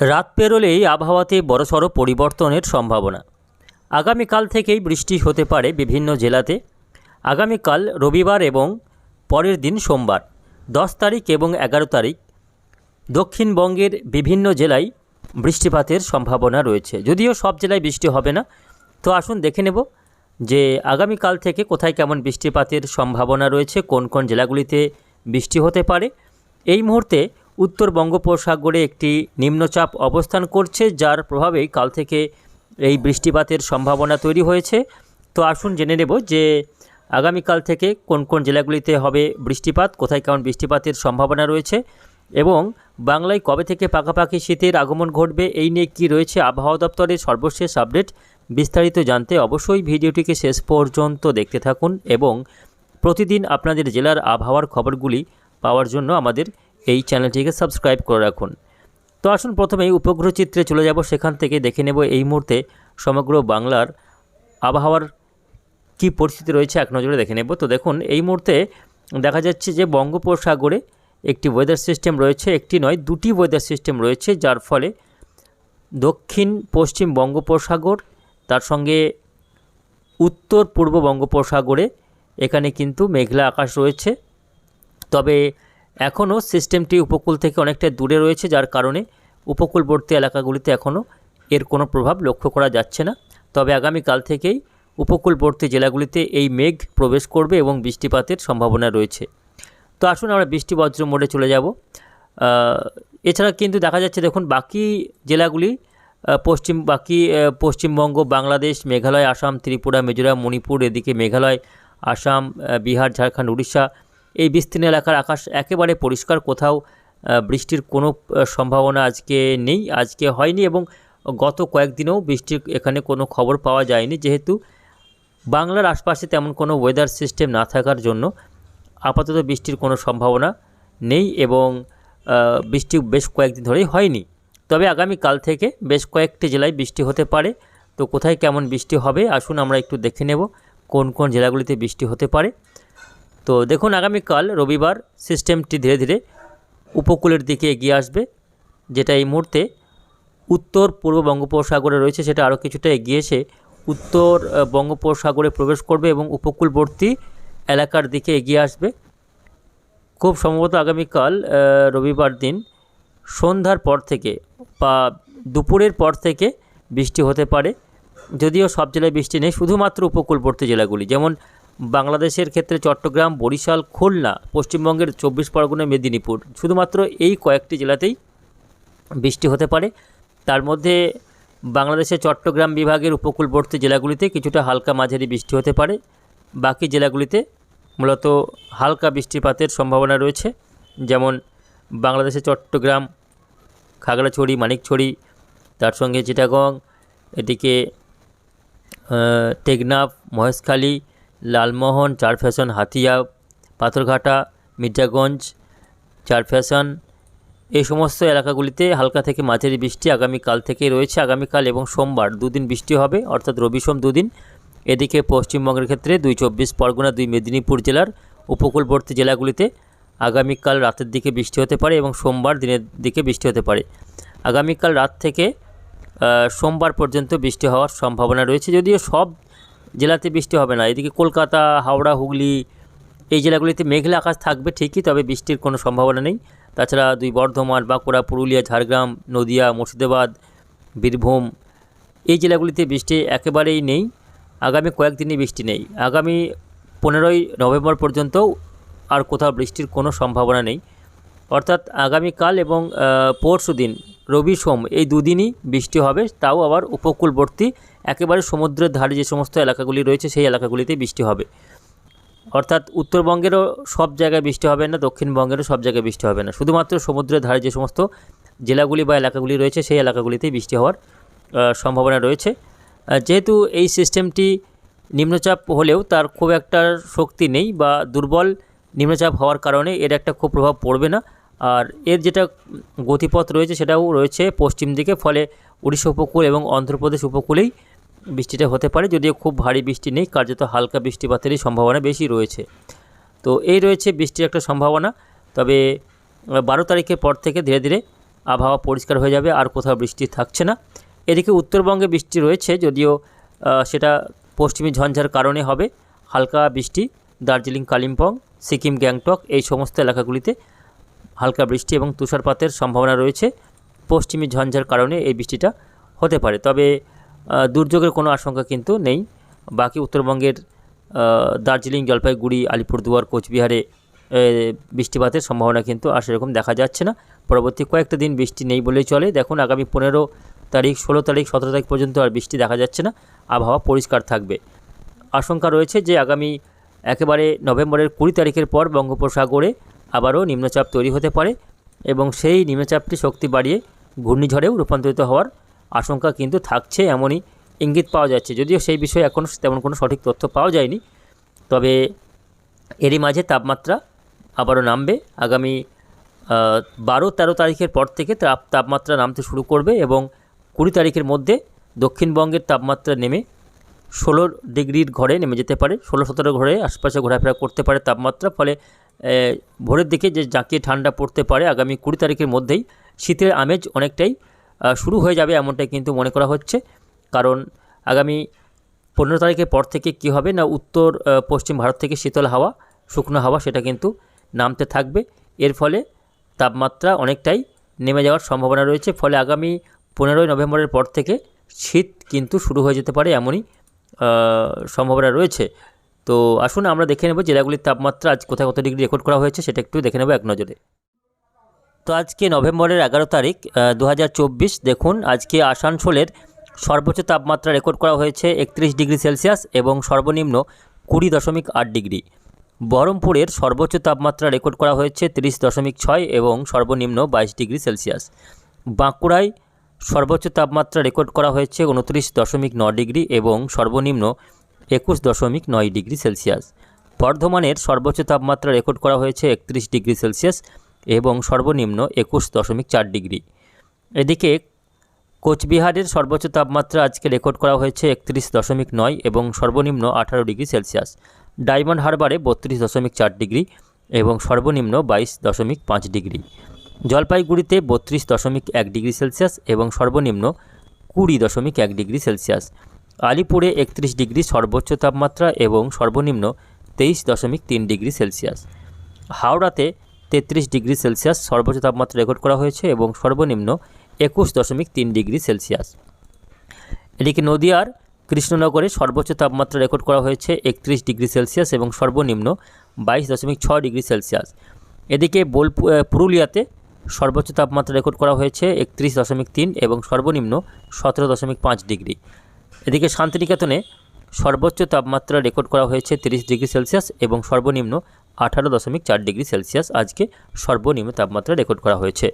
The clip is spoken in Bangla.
রাত পেরোলেই আবহাওয়াতে বড়সড় পরিবর্তনের সম্ভাবনা। আগামীকাল থেকেই বৃষ্টি হতে পারে বিভিন্ন জেলাতে। আগামীকাল রবিবার এবং পরের দিন সোমবার, দশ তারিখ এবং এগারো তারিখ। দক্ষিণবঙ্গের বিভিন্ন জেলায় বৃষ্টিপাতের সম্ভাবনা রয়েছে। যদিও সব জেলায় বৃষ্টি হবে না, তো আসুন দেখে নেব যে আগামীকাল থেকে কোথায় কেমন বৃষ্টিপাতের সম্ভাবনা রয়েছে, কোন কোন জেলাগুলিতে বৃষ্টি হতে পারে। এই মুহূর্তে উত্তর বঙ্গোপসাগরে একটি নিম্নচাপ অবস্থান করছে, যার প্রভাবেই কাল থেকে এই বৃষ্টিপাতের সম্ভাবনা তৈরি হয়েছে। তো আসুন জেনে নেব যে আগামীকাল থেকে কোন কোন জেলাগুলিতে হবে বৃষ্টিপাত, কোথায় কেমন বৃষ্টিপাতের সম্ভাবনা রয়েছে এবং বাংলায় কবে থেকে পাকাপাকি শীতের আগমন ঘটবে, এই নিয়ে কী রয়েছে আবহাওয়া দপ্তরের সর্বশেষ আপডেট বিস্তারিত জানতে অবশ্যই ভিডিওটিকে শেষ পর্যন্ত দেখতে থাকুন এবং প্রতিদিন আপনাদের জেলার আবহাওয়ার খবরগুলি পাওয়ার জন্য আমাদের এই চ্যানেলটিকে সাবস্ক্রাইব করে রাখুন। তো আসুন প্রথমেই উপগ্রহ চিত্রে চলে যাব। সেখান থেকে দেখে নেব এই মুহূর্তে সমগ্র বাংলার আবহাওয়ার কী পরিস্থিতি রয়েছে এক নজরে দেখে নেব। তো দেখুন, এই মুহূর্তে দেখা যাচ্ছে যে বঙ্গোপসাগরে একটি ওয়েদার সিস্টেম রয়েছে, একটি নয়, দুটি ওয়েদার সিস্টেম রয়েছে, যার ফলে দক্ষিণ পশ্চিম বঙ্গোপসাগর, তার সঙ্গে উত্তর পূর্ব বঙ্গোপসাগরে এখানে কিন্তু মেঘলা আকাশ রয়েছে। তবে এখনও সিস্টেমটি উপকূল থেকে অনেকটা দূরে রয়েছে, যার কারণে উপকূলবর্তী এলাকাগুলিতে এখনও এর কোনো প্রভাব লক্ষ্য করা যাচ্ছে না। তবে আগামীকাল থেকেই উপকূলবর্তী জেলাগুলিতে এই মেঘ প্রবেশ করবে এবং বৃষ্টিপাতের সম্ভাবনা রয়েছে। তো আসুন আমরা বৃষ্টি বজ্র মোড়ে চলে যাব। এছাড়া কিন্তু দেখা যাচ্ছে, দেখুন, বাকি জেলাগুলি পশ্চিম, বাকি পশ্চিমবঙ্গ, বাংলাদেশ, মেঘালয়, আসাম, ত্রিপুরা, মিজোরাম, মণিপুর, এদিকে মেঘালয়, আসাম বিহার, ঝাড়খণ্ড, উড়িষ্যা এই বিস্তীর্ণ এলাকার আকাশ একেবারে পরিষ্কার, কোথাও বৃষ্টির কোনো সম্ভাবনা আজকে নেই, আজকে হয়নি এবং গত কয়েকদিনেও বৃষ্টির এখানে কোনো খবর পাওয়া যায়নি। যেহেতু বাংলার আশপাশে তেমন কোনো ওয়েদার সিস্টেম না থাকার জন্য আপাতত বৃষ্টির কোনো সম্ভাবনা নেই এবং বৃষ্টি বেশ কয়েকদিন ধরেই হয়নি। তবে আগামী কাল থেকে বেশ কয়েকটি জেলায় বৃষ্টি হতে পারে। তো কোথায় কেমন বৃষ্টি হবে, আসুন আমরা একটু দেখে নেব কোন কোন জেলাগুলিতে বৃষ্টি হতে পারে। তো দেখুন, আগামীকাল রবিবার সিস্টেমটি ধীরে ধীরে উপকূলের দিকে এগিয়ে আসবে, যেটা এই মুহূর্তে উত্তর পূর্ব বঙ্গোপসাগরে রয়েছে, সেটা আরও কিছুটা এগিয়ে এসে উত্তর বঙ্গোপসাগরে প্রবেশ করবে এবং উপকূলবর্তী এলাকার দিকে এগিয়ে আসবে। খুব সম্ভবত আগামীকাল রবিবার দিন সন্ধ্যার পর থেকে বা দুপুরের পর থেকে বৃষ্টি হতে পারে, যদিও সব জেলায় বৃষ্টি নেই, শুধুমাত্র উপকূলবর্তী জেলাগুলি, যেমন বাংলাদেশের ক্ষেত্রে চট্টগ্রাম, বরিশাল, খুলনা, পশ্চিমবঙ্গের চব্বিশ পরগনা, মেদিনীপুর। শুধুমাত্র এই কয়েকটি জেলাতেই বৃষ্টি হতে পারে। তার মধ্যে বাংলাদেশের চট্টগ্রাম বিভাগের উপকূলবর্তী জেলাগুলিতে কিছুটা হালকা মাঝারি বৃষ্টি হতে পারে। বাকি জেলাগুলিতে মূলত হালকা বৃষ্টিপাতের সম্ভাবনা রয়েছে। যেমন বাংলাদেশের চট্টগ্রাম, খাগড়াছড়ি, মানিকছড়ি, তার সঙ্গে চিটাগং, এদিকে টেকনাফ, মহেশখালী লালমোহন, চার ফ্যাশন, হাতিয়া, পাথরঘাটা, মির্জাগঞ্জ, চার ফ্যাশন। এই সমস্ত এলাকাগুলিতে হালকা থেকে মাঝারি বৃষ্টি আগামীকাল থেকে রয়েছে। আগামীকাল এবং সোমবার দুদিন বৃষ্টি হবে, অর্থাৎ রবি সোম দুদিন। এদিকে পশ্চিমবঙ্গের ক্ষেত্রে দুই চব্বিশ, পরগনা, দুই মেদিনীপুর জেলার উপকূলবর্তী জেলাগুলিতে আগামীকাল রাতের দিকে বৃষ্টি হতে পারে এবং সোমবার দিনের দিকে বৃষ্টি হতে পারে। আগামীকাল রাত থেকে সোমবার পর্যন্ত বৃষ্টি হওয়ার সম্ভাবনা রয়েছে। যদিও সব জেলাতে বৃষ্টি হবে না। এদিকে কলকাতা, হাওড়া, হুগলি এই জেলাগুলিতে মেঘলা আকাশ থাকবে ঠিকই, তবে বৃষ্টির কোনো সম্ভাবনা নেই। তাছাড়া দুই বর্ধমান, বাঁকুড়া, পুরুলিয়া, ঝাড়গ্রাম, নদিয়া, মুর্শিদাবাদ, বীরভূম এই জেলাগুলিতে বৃষ্টি একেবারেই নেই। আগামী কয়েকদিনই বৃষ্টি নেই। আগামী পনেরোই নভেম্বর পর্যন্ত আর কোথাও বৃষ্টির কোনো সম্ভাবনা নেই। অর্থাৎ আগামীকাল এবং পরশু দিন, রবি সোম, এই দুদিনই বৃষ্টি হবে। তাও আবার উপকূলবর্তী, একেবারে সমুদ্রের ধারে যে সমস্ত এলাকাগুলি রয়েছে, সেই এলাকাগুলিতে বৃষ্টি হবে। অর্থাৎ উত্তরবঙ্গেরও সব জায়গায় বৃষ্টি হবে না, দক্ষিণবঙ্গেরও সব জায়গায় বৃষ্টি হবে না। শুধুমাত্র সমুদ্রের ধারে যে সমস্ত জেলাগুলি বা এলাকাগুলি রয়েছে, সেই এলাকাগুলিতেই বৃষ্টি হওয়ার সম্ভাবনা রয়েছে। যেহেতু এই সিস্টেমটি নিম্নচাপ হলেও তার খুব একটা শক্তি নেই বা দুর্বল নিম্নচাপ হওয়ার কারণে এর একটা খুব প্রভাব পড়বে না। আর এর যেটা গতিপথ রয়েছে সেটাও রয়েছে পশ্চিম দিকে, ফলে উড়িষ্যা উপকূল এবং অন্ধ্রপ্রদেশ উপকূলেই বৃষ্টিটা হতে পারে, যদিও খুব ভারী বৃষ্টি নেই, কার্যত হালকা বৃষ্টিপাতেরই সম্ভাবনা বেশি রয়েছে। তো এই রয়েছে বৃষ্টির একটা সম্ভাবনা, তবে বারো তারিখের পর থেকে ধীরে ধীরে আবহাওয়া পরিষ্কার হয়ে যাবে, আর কোথাও বৃষ্টি থাকছে না। এদিকে উত্তরবঙ্গে বৃষ্টি রয়েছে, যদিও সেটা পশ্চিমী ঝঞ্ঝার কারণে হবে, হালকা বৃষ্টি, দার্জিলিং, কালিম্পং, সিকিম, গ্যাংটক, এই সমস্ত এলাকাগুলিতে হালকা বৃষ্টি এবং তুষারপাতের সম্ভাবনা রয়েছে। পশ্চিমী ঝঞ্ঝার কারণে এই বৃষ্টিটা হতে পারে। তবে দুর্যোগের কোনো আশঙ্কা কিন্তু নেই। বাকি উত্তরবঙ্গের দার্জিলিং, জলপাইগুড়ি, আলিপুরদুয়ার, কোচবিহারে বৃষ্টিপাতের সম্ভাবনা কিন্তু আর সেরকম দেখা যাচ্ছে না। পরবর্তী কয়েকটা দিন বৃষ্টি নেই বলেই চলে। দেখুন, আগামী পনেরো তারিখ, ষোলো তারিখ, সতেরো তারিখ পর্যন্ত আর বৃষ্টি দেখা যাচ্ছে না। আবহাওয়া পরিষ্কার থাকবে। আশঙ্কা রয়েছে যে, আগামী একেবারে নভেম্বরের কুড়ি তারিখের পর বঙ্গোপসাগরে আবারও নিম্নচাপ তৈরি হতে পারে এবং সেই নিম্নচাপটি শক্তি বাড়িয়ে ঘূর্ণিঝড়েও রূপান্তরিত হওয়ার আশঙ্কা কিন্তু থাকছে এমনই ইঙ্গিত পাওয়া যাচ্ছে। যদিও সেই বিষয়ে এখন তেমন কোনো সঠিক তথ্য পাওয়া যায়নি, তবে এরই মাঝে তাপমাত্রা আবারও নামবে। আগামী বারো তেরো তারিখের পর থেকে তাপ তাপমাত্রা নামতে শুরু করবে এবং কুড়ি তারিখের মধ্যে দক্ষিণবঙ্গের তাপমাত্রা নেমে ষোলো ডিগ্রির ঘরে নেমে যেতে পারে। ষোলো সতেরো ঘরে আশপাশে ঘোরাফেরা করতে পারে তাপমাত্রা, ফলে ভোরের দিকে যে জাঁকিয়ে ঠান্ডা পড়তে পারে আগামী কুড়ি তারিখের মধ্যেই, শীতের আমেজ অনেকটাই শুরু হয়ে যাবে এমনটাই কিন্তু মনে করা হচ্ছে। কারণ আগামী পনেরো তারিখের পর থেকে কী হবে না উত্তর পশ্চিম ভারত থেকে শীতল হাওয়া, শুকনো হাওয়া সেটা কিন্তু নামতে থাকবে। এর ফলে তাপমাত্রা অনেকটাই নেমে যাওয়ার সম্ভাবনা রয়েছে। ফলে আগামী পনেরোই নভেম্বরের পর থেকে শীত কিন্তু শুরু হয়ে যেতে পারে এমনই সম্ভাবনা রয়েছে। তো আসুন আমরা দেখে নেব জেলাগুলির তাপমাত্রা আজ কোথায় কত ডিগ্রি রেকর্ড করা হয়েছে, সেটা একটু দেখে নেব এক নজরে। তো আজকে নভেম্বরের এগারো তারিখ দু হাজার চব্বিশ, দেখুন আজকে আসানসোলের সর্বোচ্চ তাপমাত্রা রেকর্ড করা হয়েছে একত্রিশ ডিগ্রি সেলসিয়াস এবং সর্বনিম্ন কুড়ি দশমিক আট ডিগ্রি। বহরমপুরের সর্বোচ্চ তাপমাত্রা রেকর্ড করা হয়েছে তিরিশ দশমিক ছয় এবং সর্বনিম্ন বাইশ ডিগ্রি সেলসিয়াস। বাঁকুড়ায় সর্বোচ্চ তাপমাত্রা রেকর্ড করা হয়েছে উনত্রিশ দশমিক ন ডিগ্রি এবং সর্বনিম্ন একুশ দশমিক নয় ডিগ্রি সেলসিয়াস। বর্ধমানের সর্বোচ্চ তাপমাত্রা রেকর্ড করা হয়েছে একত্রিশ ডিগ্রি সেলসিয়াস এবং সর্বনিম্ন একুশ দশমিক চার ডিগ্রি। এদিকে কোচবিহারের সর্বোচ্চ তাপমাত্রা আজকে রেকর্ড করা হয়েছে একত্রিশ দশমিক নয় এবং সর্বনিম্ন আঠারো ডিগ্রি সেলসিয়াস। ডায়মন্ড হারবারে বত্রিশ দশমিক চার ডিগ্রি এবং সর্বনিম্ন বাইশ দশমিক পাঁচ ডিগ্রি। জলপাইগুড়িতে বত্রিশ দশমিক এক ডিগ্রি সেলসিয়াস এবং সর্বনিম্ন কুড়ি দশমিক এক ডিগ্রি সেলসিয়াস। আলিপুরে একত্রিশ ডিগ্রি সর্বোচ্চ তাপমাত্রা এবং সর্বনিম্ন তেইশ দশমিক তিন ডিগ্রি সেলসিয়াস। হাওড়াতে তেত্রিশ ডিগ্রি সেলসিয়াস সর্বোচ্চ তাপমাত্রা রেকর্ড করা হয়েছে এবং সর্বনিম্ন একুশ দশমিক তিন ডিগ্রি সেলসিয়াস। এদিকে নদিয়ার কৃষ্ণনগরে সর্বোচ্চ তাপমাত্রা রেকর্ড করা হয়েছে একত্রিশ ডিগ্রি সেলসিয়াস এবং সর্বনিম্ন বাইশ দশমিক ছয় ডিগ্রি সেলসিয়াস। এদিকে বোলপু পুরুলিয়াতে সর্বোচ্চ তাপমাত্রা রেকর্ড করা হয়েছে একত্রিশ দশমিক তিন এবং সর্বনিম্ন সতেরো দশমিক পাঁচ ডিগ্রি। এদিকে শান্তিনিকেতনে সর্বোচ্চ তাপমাত্রা রেকর্ড করা হয়েছে তিরিশ ডিগ্রি সেলসিয়াস এবং সর্বনিম্ন আঠারো দশমিক চার ডিগ্রি সেলসিয়াস। আজকে সর্বনিম্ন তাপমাত্রা রেকর্ড করা হয়েছে।